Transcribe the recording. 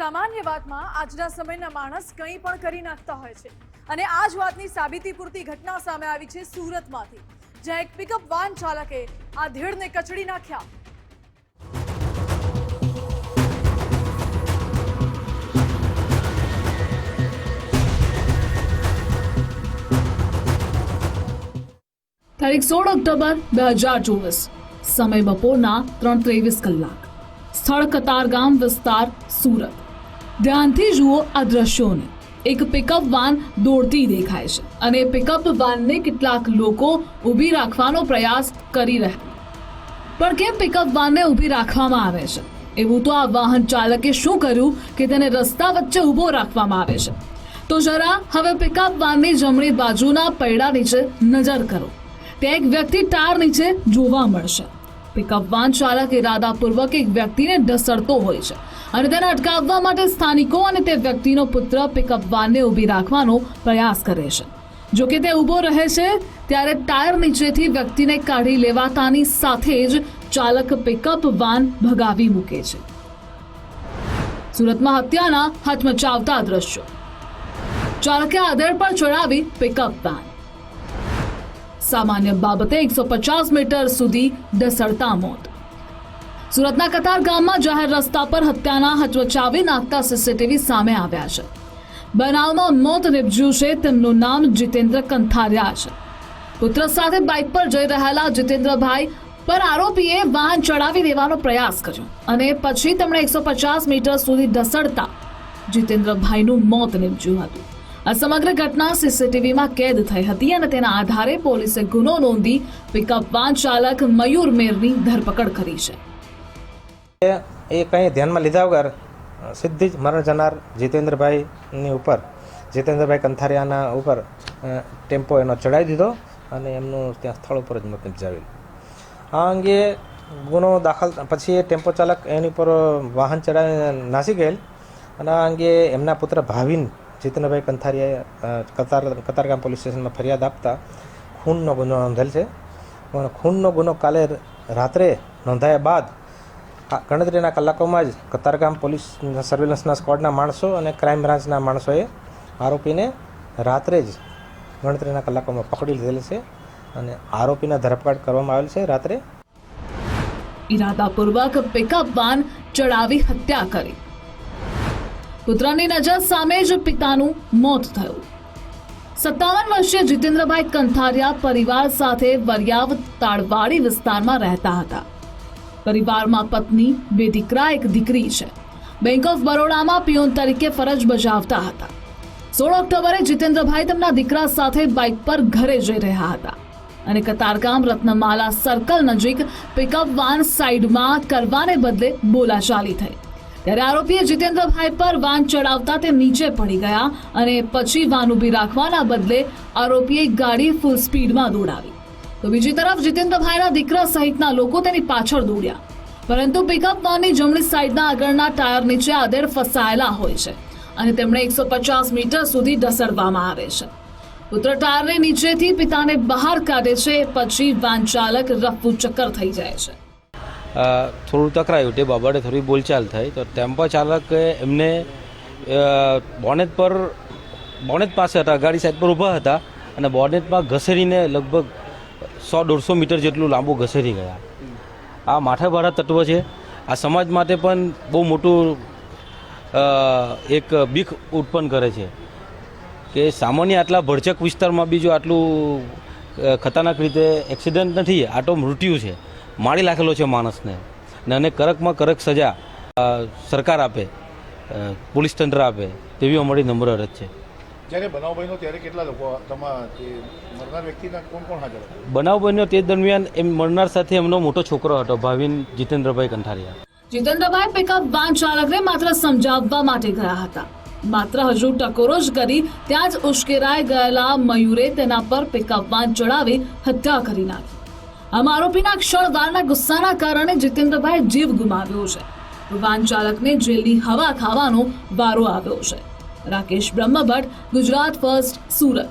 સામાન્ય વાતમાં આજના સમયના માણસ કંઈ પણ કરી નાખતા હોય છે. અને આ જ વાતની સાબિતી પૂરતી ઘટના સામે આવી છે સુરતમાંથી. જ્યાં એક પિકઅપ વાન ચાલકે આ ધેડને કચડી નાખ્યા. તારીખ સોળ ઓક્ટોબર બે હજાર ચોવીસ. સમય બપોરના ત્રણ ત્રેવીસ કલાક. સ્થળ કતારગામ વિસ્તાર સુરત. ધ્યાનથી જુઓ આ દ્રશ્યોને. એક પિકઅપ વાન દોડતી દેખાય છે અને પિકઅપ વાનને કેટલાક લોકો ઊભી રાખવાનો પ્રયાસ કરી રહ્યા પણ કેમ પિકઅપ વાનને ઊભી રાખવામાં આવે છે? એવું તો આ વાહન ચાલકે શું કર્યું કે તેને રસ્તા વચ્ચે ઊભો રાખવામાં આવે છે? તો જરા હવે પિકઅપ વાનની જમણી બાજુના પૈડા નીચે નજર કરો. ત્યાં એક વ્યક્તિ ટાર નીચે જોવા મળશે. પિકઅપ વાન ચાલક ઇરાદાપૂર્વક એક વ્યક્તિને ઢસડતો હોય છે અને તેને અટકાવવા માટે સ્થાનિકો અને તે વ્યક્તિનો પુત્ર પિકઅપ વાનને ઊભી રાખવાનો પ્રયાસ કરે છે. જો કે તે ઊભો રહે છે, ત્યારે ટાયર નીચેથી વ્યક્તિને કાઢી લેવાતાની સાથે જ ચાલક પિકઅપ વાન ભગાવી મૂકે છે. સુરતમાં હત્યાના હચમચાવતા દ્રશ્યો. ચાલકે આદર પર ચડાવી પિકઅપ વાન. સામાન્ય બાબતે એકસો પચાસ મીટર સુધી ઢસડતા મોત. સુરતના કતાર ગામમાં જાહેર રસ્તા પર હત્યાના હચવચાવી નાખતા સીસીટીવી સામે આવ્યા છે. બનાવમાં મોત નિપજ્યું છે, તેમનું નામ જીતેન્દ્ર કંથારિયા છે. પુત્ર સાથે બાઇક પર જઈ રહેલા જીતેન્દ્રભાઈ પર આરોપીએ વાહન ચડાવી દેવાનો પ્રયાસ કર્યો અને પછી તેમણે એકસો પચાસ મીટર સુધી ઢસડતા જીતેન્દ્રભાઈનું મોત નિપજ્યું હતું. આ સમગ્ર ઘટના સીસીટીવીમાં કેદ થઈ હતી અને તેના આધારે પોલીસે ગુનો નોંધી પિકઅપ વાન ચાલક મયુર મેરની ધરપકડ કરી છે. એ કંઈ ધ્યાનમાં લીધા વગર સિદ્ધિ જ મરણ જનાર જીતેન્દ્રભાઈની ઉપર, જીતેન્દ્રભાઈ કંથારિયાના ઉપર ટેમ્પો એનો ચડાવી દીધો અને એમનું ત્યાં સ્થળ ઉપર જ મોત નિપજાવેલ. આ અંગે ગુનો દાખલ, પછી એ ટેમ્પો ચાલક એની ઉપર વાહન ચડાવીને નાસી ગયેલ અને આ અંગે એમના પુત્ર ભાવિન જીતેન્દ્રભાઈ કંથારીયાએ કતાર, કતારગામ પોલીસ સ્ટેશનમાં ફરિયાદ આપતા ખૂનનો ગુનો નોંધેલ છે. પણ ખૂનનો ગુનો કાલે રાત્રે નોંધાયા બાદ આ ગણતરીના કલાકોમાં જ કતારગામ પોલીસ સર્વેલન્સના સ્ક્વોડના માણસો અને ક્રાઇમ બ્રાન્ચના માણસોએ આરોપીને રાત્રે જ ગણતરીના કલાકોમાં પકડી લીધેલ છે અને આરોપીના ધરપકડ કરવામાં આવેલ છે રાત્રે. ઇરાદાપૂર્વક પિકઅપ વાન ચડાવી હત્યા કરી. પુત્રની નજર સામે જ પિતાનું મોત થયું. સત્તાવન વર્ષીય જીતેન્દ્રભાઈ કંથારિયા પરિવાર સાથે વરિયાવ તાળવાડી વિસ્તારમાં રહેતા હતા. પરિવારમાં પત્ની, બે દીકરા, એક દીકરી છે. બેંક ઓફ બરોડામાં પિયોન તરીકે ફરજ બજાવતા હતા. સોળ ઓક્ટોબરે જીતેન્દ્રભાઈ તેમના દીકરા સાથે બાઇક પર ઘરે જઈ રહ્યા હતા. અને કતારગામ રત્નમાલા સર્કલ નજીક પિકઅપ વાન સાઈડમાં કરવાને બદલે બોલાચાલી થઈ. ત્યારે આરોપીએ જીતેન્દ્રભાઈ પર વાન ચડાવતા તે નીચે પડી ગયા અને પછી વાન ઊભી રાખવાના બદલે આરોપીએ ગાડી ફૂલ સ્પીડમાં દોડાવી. તો બીજી તરફ જીતેન્દ્રભાઈના દીકરા સહિતના લોકો તેની પાછળ દોડ્યા. પરંતુ પિકઅપ વાનની જમણી સાઈડના આગળના ટાયર નીચે આધેડ ફસાયેલા હોય છે અને તેમણે એકસો પચાસ મીટર સુધી ઢસડવામાં આવે છે. પુત્ર ટાયરને નીચેથી પિતાને બહાર કાઢે છે, પછી વાન ચાલક રફુ ચક્કર થઈ જાય છે. થોડું તકરાયું તે બાબતે થોડી બોલચાલ થઈ. તો ટેમ્પો ચાલકે એમને બોનેટ પર, બોનેટ પાસે હતા, ગાડી સાઈડ પર ઊભા હતા અને બોનેટમાં ઘસેરીને લગભગ સો દોઢસો મીટર જેટલું લાંબુ ઘસેરી ગયા. આ માથાભારા તત્વ છે. આ સમાજ માટે પણ બહુ મોટું એક બીક ઉત્પન્ન કરે છે. કે સામાન્ય આટલા ભરચક વિસ્તારમાં બીજું આટલું ખતરનાક રીતે એક્સિડન્ટ નથી આ મૃત્યુ છે. મારી નાખેલો છે માણસને. ને અને કરકમાં કરક સજા સરકાર આપે પોલીસ તંત્ર આપે તેવી અમારી નમ્ર અરજ છે. જ્યારે બનાવ બન્યો ત્યારે કેટલા લોકો મરનાર વ્યક્તિના કોણ કોણ હાજર બનાવ બન્યો તે દરમિયાન એમ મરનાર સાથે એમનો મોટો છોકરો હતો ભાવિન જીતેન્દ્રભાઈ કંઠારિયા. જીતેન્દ્રભાઈ પિકઅપ વાન ચાલકને માત્ર સમજાવવા માટે ગયા હતા. માત્ર હજુ ટકોરો જ કરી ત્યાં જ ઉશ્કેરાઈ ગયેલા મયુરે તેના પર પિકઅપ વાન ચડાવી હત્યા કરી નાખી. આમ આરોપીના ક્ષણવારના ગુસ્સાના કારણે જીતેન્દ્રભાઈ જીવ ગુમાવ્યો છે. વાન ચાલકને જેલની હવા ખાવાનો વારો આવ્યો છે. રાકેશ બ્રહ્મભટ્ટ, ગુજરાત ફર્સ્ટ, સુરત.